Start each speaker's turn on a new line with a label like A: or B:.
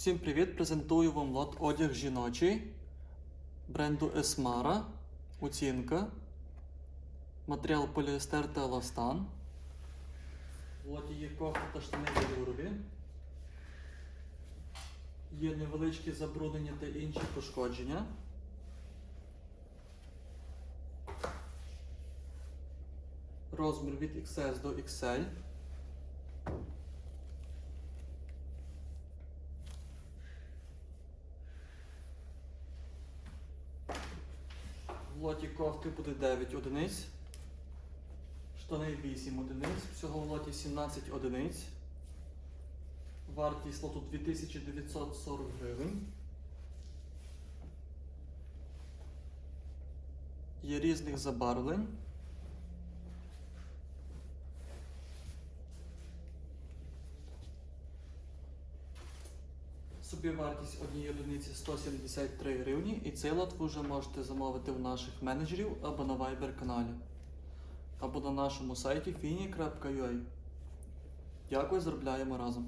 A: Всім привіт! Презентую вам лот одяг жіночий бренду Esmara. Оцінка. Матеріал поліестер та еластан. В є кофта та штани велюрові. Є невеличкі забруднення та інші пошкодження. Розмір від XS до XL. Лоті кофти буде 9 одиниць. Штани 8 одиниць. Всього в лоті 17 одиниць. Вартість лоту 2940 гривень. Є різних забарвлень. Собівартість однієї одиниці 173 гривні, і цей лот ви вже можете замовити в наших менеджерів або на Viber каналі, або на нашому сайті fini.ua. Дякую, заробляємо разом.